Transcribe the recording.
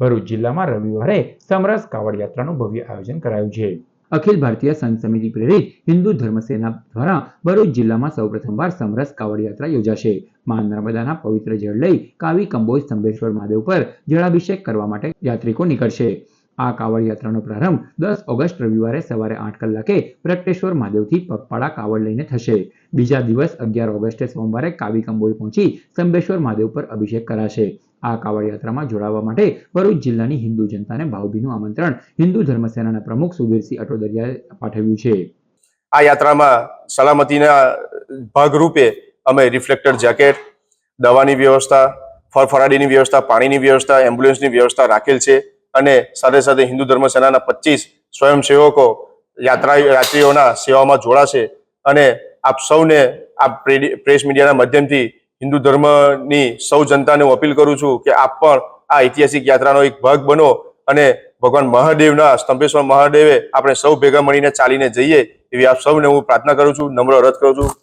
ભરૂચ જિલ્લામાં રવિવારે સમરસ કાવડ યાત્રાનું ભવ્ય આયોજન કરાયું છે. અખિલ ભારતીય સંત સમિતિ પ્રેરિત હિન્દુ ધર્મ સેના દ્વારા ભરૂચ જિલ્લામાં સૌપ્રથમવાર સમરસ કાવડ યાત્રા યોજાશે. મા નર્મદાના પવિત્ર જળ લઈ કાવી કંબોજ સંભેશ્વર મહાદેવ પર જળાભિષેક કરવા માટે યાત્રિકો નીકળશે. આ કાવડ યાત્રાનો પ્રારંભ દસ ઓગસ્ટ રવિવારે સવારે આઠ કલાકે પ્રગટેશ્વર મહાદેવથી પગપાળા કાવડ લઈને થશે. બીજા દિવસ અગિયાર ઓગસ્ટે સોમવારે કાવી કંબોઈ પહોંચી સંબેશ્વર મહાદેવ પર અભિષેક કરાશે. આ કાવડ યાત્રામાં જોડાવા માટે ભરૂચ જિલ્લાની હિન્દુ જનતાને ભાવભીનું આમંત્રણ હિન્દુ ધર્મસેનાના પ્રમુખ સુધીરસિંહ અટોદરિયાએ પાઠવ્યું છે. આ યાત્રામાં સલામતીના ભાગરૂપે અમે રિફ્લેક્ટર જેકેટ, દવાની વ્યવસ્થા ફરફરાડીની વ્યવસ્થા, પાણીની વ્યવસ્થા, એમ્બ્યુલન્સની વ્યવસ્થા રાખેલ છે. અને સાથે સાથે હિન્દુ ધર્મ સેનાના પચીસ સ્વયંસેવકો યાત્રા યાત્રીઓના સેવામાં જોડાશે. અને આપ સૌને આ પ્રેસ મીડિયાના માધ્યમથી હિન્દુ ધર્મની સૌ જનતાને હું અપીલ કરું છું કે આપ પણ આ ઐતિહાસિક યાત્રાનો એક ભાગ બનો અને ભગવાન મહાદેવના સ્તંભેશ્વર મહાદેવે આપણે સૌ ભેગા મળીને ચાલીને જઈએ એવી આપ સૌને હું પ્રાર્થના કરું છું, નમ્ર રદ કરું છું.